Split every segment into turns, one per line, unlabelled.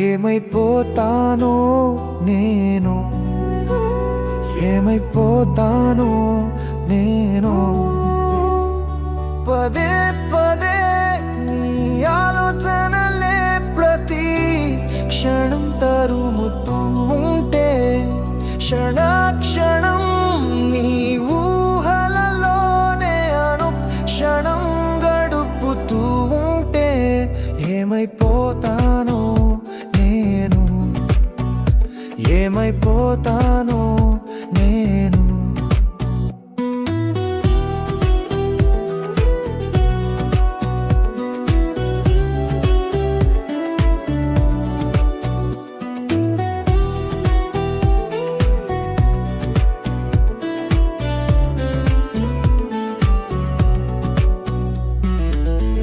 ఏమైపోతానో నేను? ఏమైపోతానో నేను? పదే పదే నీ ఆలోచనలే ప్రతి క్షణం తరుముతూ ఉంటే క్షణాక్షణం నీ ఊహలలోనే అను క్షణం గడుపుతూ ఉంటే ఏమైపోతానో ఏమైపోతానో నేను.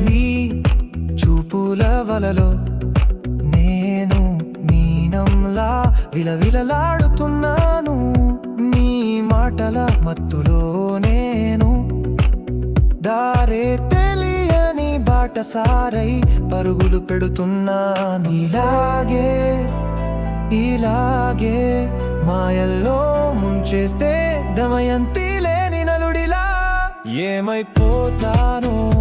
నీ చూపుల వలలో విలవిలలాడుతున్నాను. నీ మాటల మత్తులో నేను. దారే తెలియని బాటసారై పరుగులు పెడుతున్నాను ఇలాగే ఇలాగే. మాయల్లో ముంచేస్తే దమయంతి లేని నలుడిలా. ఏమైపోతాను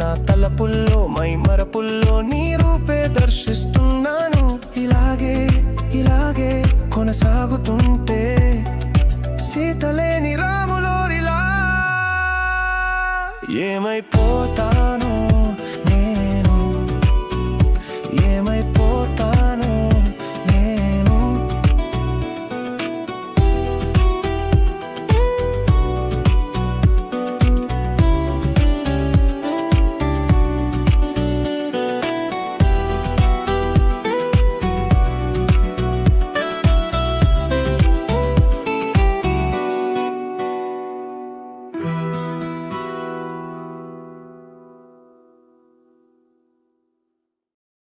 నా తలపుల్లో మై మరపుల్లో నీ రూపే దర్శిస్తున్నాను. ఇలాగే ఇలాగే కొనసాగుతుంటే సీతలేని రాములోరిలా. ఏమైపో